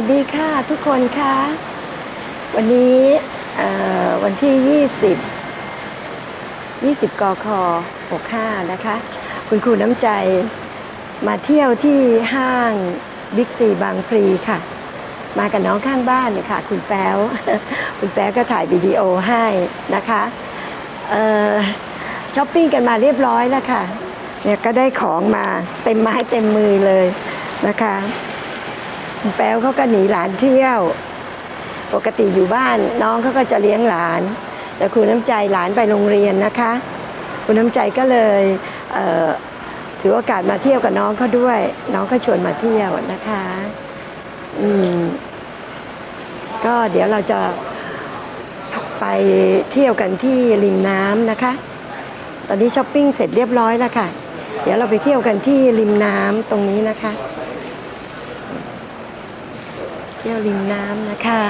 วัสดีค่ะทุกคนคะวันนี้เอ่อวันที่ 20 20กค65 นะคะ คุณครูน้ำใจมาเที่ยวที่ห้างบิ๊กซีบางพลีค่ะ มากับน้องข้างบ้านเนี่ยค่ะ คุณแป๊วคุณแป๊วก็ถ่ายวิดีโอให้นะคะเอ่อช้อปปิ้งกันมาเรียบร้อยแล้วค่ะเนี่ยก็ได้ของมาเต็มไม้เต็มมือเลยนะคะ คุณแป๊วเขาก็หนีหลานเที่ยว ปกติอยู่บ้านน้องเขาก็จะเลี้ยงหลาน แต่คุณน้ำใจหลานไปโรงเรียนนะคะคุณน้ำใจก็เลยเถือโอกาสมาเที่ยวกับน้องเขาด้วย น้องก็ชวนมาเที่ยวนะคะ อืม ก็เดี๋ยวเราจะไปเที่ยวกันที่ริมน้ำนะคะ ตอนนี้ช้อปปิ้งเสร็จเรียบร้อยแล้วค่ะ เดี๋ยวเราไปเที่ยวกันที่ริมน้ำตรงนี้นะคะ ที่ยวริมน้ำนะคะ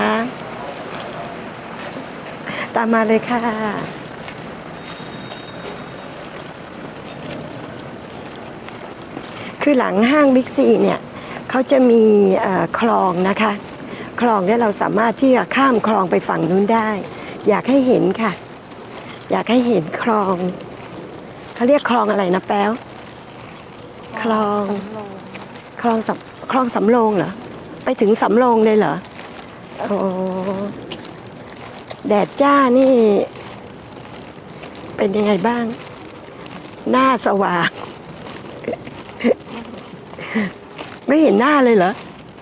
ตามมาเลยค่ะ คือหลังห้างบิ๊กซีเนี่ยเขาจะมีคลองนะคะ คลองเนี่ยเราสามารถที่จะข้ามคลองไปฝั่งนู้นได้ อยากให้เห็นค่ะ อยากให้เห็นคลองเขาเรียกคลองอะไรนะแป๊วคลองคลองสำคลองสำโรงเหรอ ไปถึงสำโรงเลยเหรอโอ้แดดจ้านี่ เป็นยังไงบ้าง หน้าสว่าง ไม่เห็นหน้าเลยเหรอ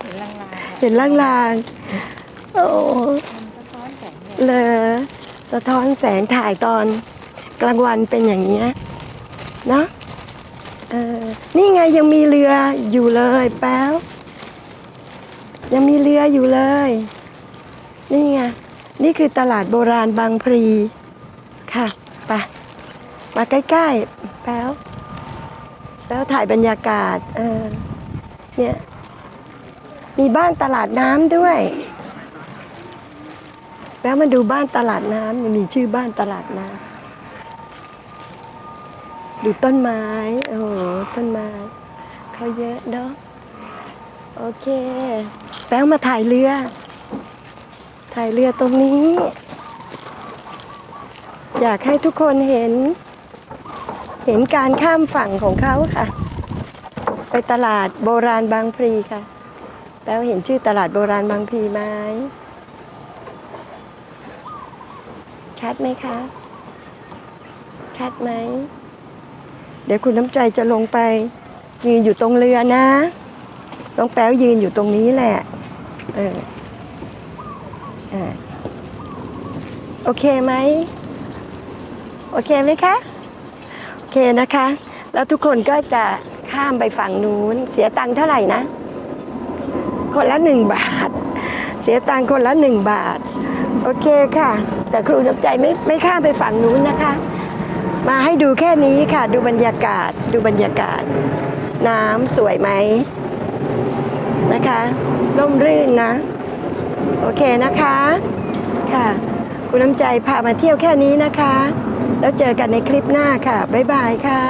เห็นลางๆเห็นลางๆโอ้เลยสะท้อนแสงถ่ายตอนกลางวันเป็นอย่างเงี้ยนะเออนี่ไงยังมีเรืออยู่เลยแป๊ว ยังมีเรืออยู่เลย นี่ไง นี่คือตลาดโบราณบางพลีค่ะไปมาใกล้ๆ แป๊วแป๊วถ่ายบรรยากาศเออเนี่ย มีบ้านตลาดน้ำด้วยแป๊วมาดูบ้านตลาดน้ำมีชื่อบ้านตลาดน้ำดูต้นไม้ โอ้โห ต้นไม้เขาเยอะเนาะ โอเค แป๊วมาถ่ายเรือ ถ่ายเรือตรงนี้ อยากให้ทุกคนเห็น เห็นการข้ามฝั่งของเขาค่ะ ไปตลาดโบราณบางพลีค่ะ แป๊วเห็นชื่อตลาดโบราณบางพลีไหมชัดไหมคะ ชัดไหม เดี๋ยวคุณน้ำใจจะลงไปยืนอยู่ตรงเรือนะ น้องแป๊วยืนอยู่ตรงนี้แหละ เอออโอเคไหม โอเคไหมคะ โอเคนะคะ แล้วทุกคนก็จะข้ามไปฝั่งนู้น เสียตังค์เท่าไหร่นะ คนละหนึ่งบาท เสียตังค์คนละหนึ่งบาท โอเคค่ะ แต่ครูน้ำใจไม่ไม่ข้ามไปฝั่งนู้นนะคะ มาให้ดูแค่นี้ค่ะ ดูบรรยากาศ ดูบรรยากาศ น้ำสวยไหม นะคะร่มรื่นนะ โอเคนะคะค่ะ คุณน้ำใจพามาเที่ยวแค่นี้นะคะ แล้วเจอกันในคลิปหน้าค่ะ บ๊ายบายค่ะ